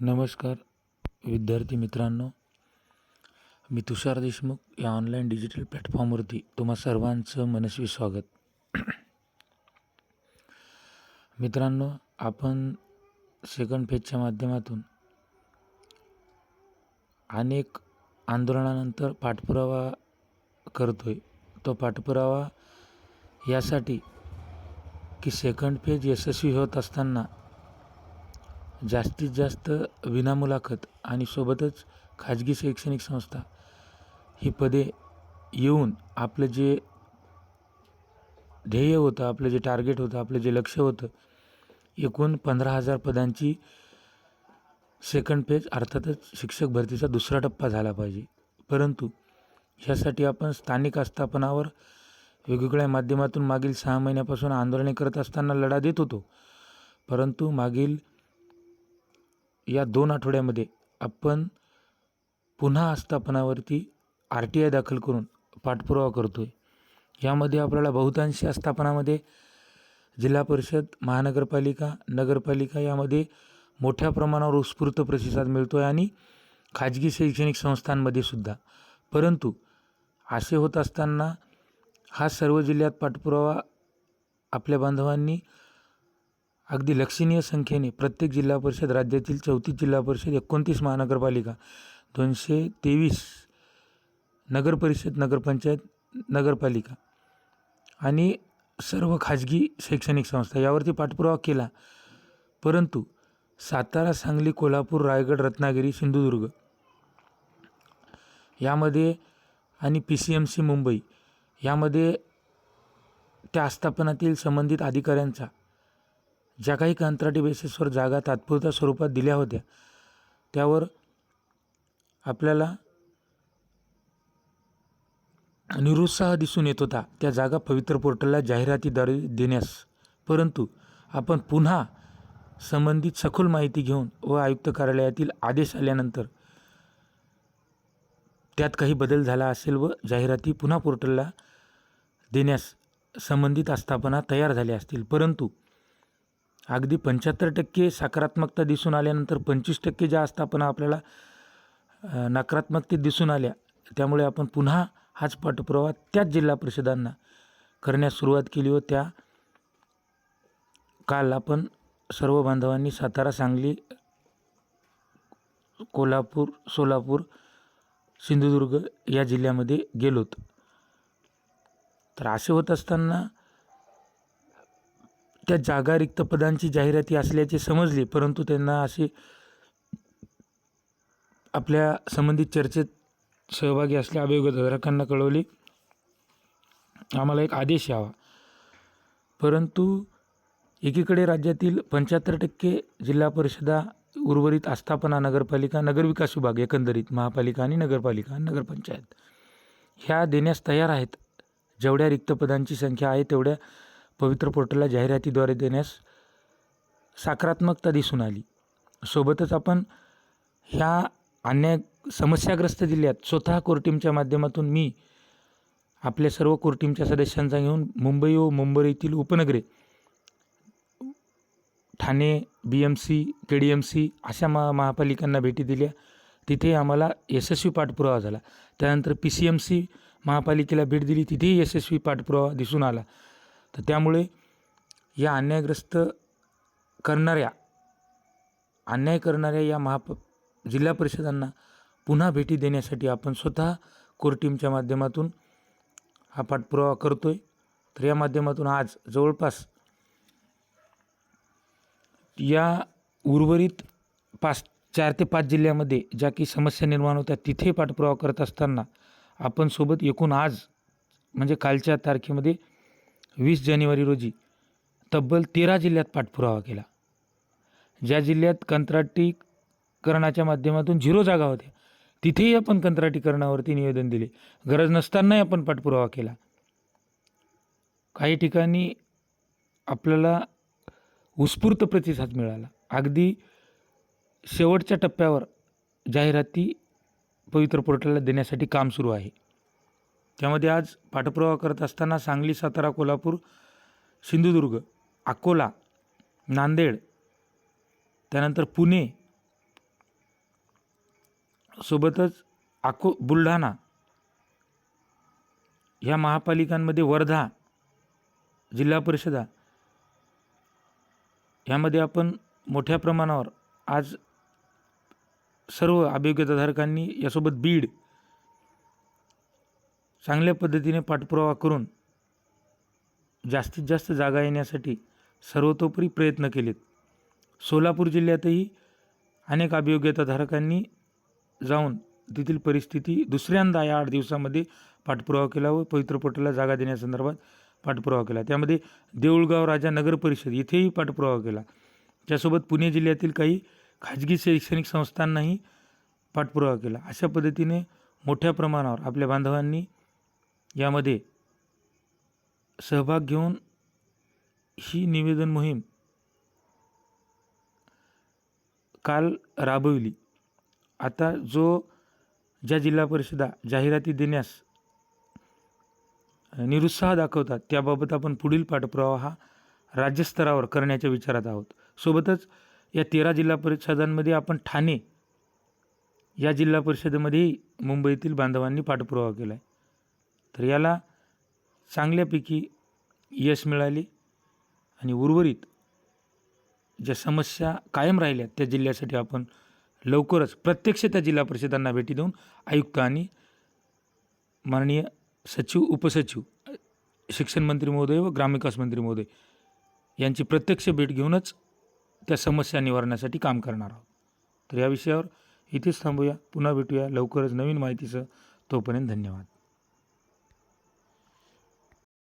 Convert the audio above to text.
नमस्कार विद्यार्थी मित्रांनो. मी तुषार देशमुख या ऑनलाईन डिजिटल प्लॅटफॉर्मवरती तुम्हा सर्वांचं मनस्वी स्वागत. मित्रांनो आपण सेकंड फेजच्या माध्यमातून अनेक आंदोलनानंतर पाठपुरावा करतोय. तो पाठपुरावा यासाठी की सेकंड फेज यशस्वी होत असताना जास्तीत जास्त विनामुलाखत आणि सोबतच खाजगी शैक्षणिक संस्था ही पदे येऊन आपलं जे ध्येय होतं आपलं जे टार्गेट होतं आपलं जे लक्ष होतं एकूण पंधरा हजार पदांची सेकंड पेज अर्थातच शिक्षक भरतीचा दुसरा टप्पा झाला पाहिजे. परंतु ह्यासाठी आपण स्थानिक आस्थापनावर वेगवेगळ्या माध्यमातून मागील सहा महिन्यापासून आंदोलने करत असताना लढा देत होतो. परंतु मागील या दोन आठवड्यामध्ये आपण पुन्हा आस्थापनावरती आर टी आय दाखल करून पाठपुरावा करतो आहे यामध्ये आपल्याला बहुतांशी आस्थापनामध्ये जिल्हा परिषद महानगरपालिका नगरपालिका यामध्ये मोठ्या प्रमाणावर उत्स्फूर्त प्रतिसाद मिळतो आहे आणि खाजगी शैक्षणिक संस्थांमध्ये सुद्धा. परंतु असे होत असताना हा सर्व जिल्ह्यात पाठपुरावा आपल्या बांधवांनी अगदी लक्षणीय संख्येने प्रत्येक जिल्हा परिषद राज्यातील चौतीस जिल्हा परिषद एकोणतीस महानगरपालिका दोनशे तेवीस नगरपरिषद नगरपंचायत नगरपालिका आणि सर्व खाजगी शैक्षणिक संस्था. यावरती पाठपुरावा केला. परंतु सातारा सांगली कोल्हापूर रायगड रत्नागिरी सिंधुदुर्ग यामध्ये आणि P C M C Mumbai यामध्ये त्या आस्थापनातील संबंधित अधिकाऱ्यांचा ज्या काही कंत्राटी बेसिसवर जागा तात्पुरत्या स्वरूपात दिल्या होत्या त्यावर आपल्याला निरुत्साह दिसून येत होता त्या जागा पवित्र पोर्टलला जाहिरातीद्वारे देण्यास. परंतु आपण पुन्हा संबंधित सखोल माहिती घेऊन व आयुक्त कार्यालयातील आदेश आल्यानंतर त्यात काही बदल झाला असेल व जाहिराती पुन्हा पोर्टलला देण्यास संबंधित आस्थापना तयार झाल्या असतील. परंतु अगदी पंच्याहत्तर टक्के सकारात्मकता दिसून आल्यानंतर पंचवीस टक्के ज्या आस्थापना आपल्याला नकारात्मकते नकारात्मकतेत दिसून आल्या त्यामुळे आपण पुन्हा हाच पाठपुरावा त्याच जिल्हा परिषदांना करण्यास सुरुवात केली व त्या काल आपण सर्व बांधवांनी सातारा सांगली कोल्हापूर सोलापूर सिंधुदुर्ग या जिल्ह्यामध्ये गेलोत. तर असे होत असताना त्या जागा रिक्त पदांची जाहिराती असल्याचे समजले परंतु त्यांना असे आपल्या संबंधित चर्चेत सहभागी असल्या अभियोगधारकांना कळवले. आम्हाला एक आदेश यावा. परंतु एकीकडे राज्यातील पंच्याहत्तर टक्के जिल्हा परिषदा उर्वरित आस्थापना नगरपालिका नगरविकास विभाग एकंदरीत महापालिका आणि नगरपालिका नगरपंचायत ह्या देण्यास तयार आहेत. जेवढ्या रिक्त पदांची संख्या आहे तेवढ्या पवित्र पोर्टलला जाहिरातीद्वारे देण्यास सकारात्मकता दिसून आली. सोबतच आपण ह्या अन्याय समस्याग्रस्त जिल्ह्यात स्वतः कोर टीमच्या माध्यमातून मी आपल्या सर्व कोर टीमच्या सदस्यांचा घेऊन मुंबई व मुंबईतील उपनगरे Thane B M C K D M C अशा महा महापालिकांना भेटी दिल्या. तिथे आम्हाला यशस्वी पाठपुरावा झाला. त्यानंतर पी सी एम सी महापालिकेला भेट दिली. तिथेही यशस्वी पाठपुरावा दिसून आला. तर त्यामुळे या अन्यायग्रस्त करणाऱ्या अन्याय करणाऱ्या या महाप जिल्हा परिषदांना पुन्हा भेटी देण्यासाठी आपण स्वतः कोर टीमच्या माध्यमातून हा पाठपुरावा करतो आहे तर या माध्यमातून आज जवळपास या उर्वरित पाच चार ते पाच जिल्ह्यामध्ये ज्या की समस्या निर्माण होत्या तिथे पाठपुरावा करत असताना आपण सोबत एकूण आज म्हणजे कालच्या तारखेमध्ये वीस जानेवारी रोजी तब्बल तेरा जिल्ह्यात पाठपुरावा केला. ज्या जिल्ह्यात कंत्राटीकरणाच्या माध्यमातून झिरो जागा होत्या तिथेही आपण कंत्राटीकरणावरती निवेदन दिले. गरज नसतानाही आपण पाठपुरावा केला. काही ठिकाणी आपल्याला उत्स्फूर्त प्रतिसाद मिळाला. अगदी शेवटच्या टप्प्यावर जाहिराती पवित्र पोर्टलला देण्यासाठी काम सुरू आहे. त्यामध्ये आज पाठपुरावा करत असताना सांगली सातारा कोल्हापूर सिंधुदुर्ग अकोला नांदेड त्यानंतर पुणे सोबतच आको बुलढाणा ह्या महापालिकांमध्ये वर्धा जिल्हा परिषदा ह्यामध्ये आपण मोठ्या प्रमाणावर आज सर्व अभियोग्यताधारकांनी यासोबत बीड चांगल्या पद्धतीने पाठपुरावा करून जास्तीत जास्त जागा येण्यासाठी सर्वतोपरी प्रयत्न केलेत. सोलापूर जिल्ह्यातही अनेक अभियोग्यताधारकांनी जाऊन तेथील परिस्थिती दुसऱ्यांदा या आठ दिवसामध्ये पाठपुरावा केला व पवित्र जागा देण्यासंदर्भात पाठपुरावा केला. त्यामध्ये देऊळगाव राजा नगर परिषद इथेही पाठपुरावा केला. त्यासोबत पुणे जिल्ह्यातील काही खाजगी शैक्षणिक संस्थांनाही पाठपुरावा केला. अशा पद्धतीने मोठ्या प्रमाणावर आपल्या बांधवांनी यामध्ये सहभाग घेऊन ही निवेदन मोहीम काल राबविली. आता जो ज्या जिल्हा परिषदा जाहिराती देण्यास निरुत्साह दाखवतात त्याबाबत आपण पुढील पाठपुरावा हा राज्यस्तरावर करण्याच्या विचारात आहोत. सोबतच या तेरा जिल्हा परिषदांमध्ये आपण ठाणे या जिल्हा परिषदेमध्येही मुंबईतील बांधवांनी पाठपुरावा केला आहे तर याला चांगल्यापैकी यश मिळाले आणि उर्वरित ज्या समस्या कायम राहिल्या त्या जिल्ह्यासाठी आपण लवकरच प्रत्यक्ष त्या जिल्हा परिषदांना भेटी देऊन आयुक्त आणि माननीय सचिव उपसचिव शिक्षण मंत्री महोदय व ग्रामविकास मंत्री महोदय यांची प्रत्यक्ष भेट घेऊनच त्या समस्या निवारण्यासाठी काम करणार आहोत. तर या विषयावर इथेच थांबूया. पुन्हा भेटूया लवकरच नवीन माहितीसह. तोपर्यंत धन्यवाद.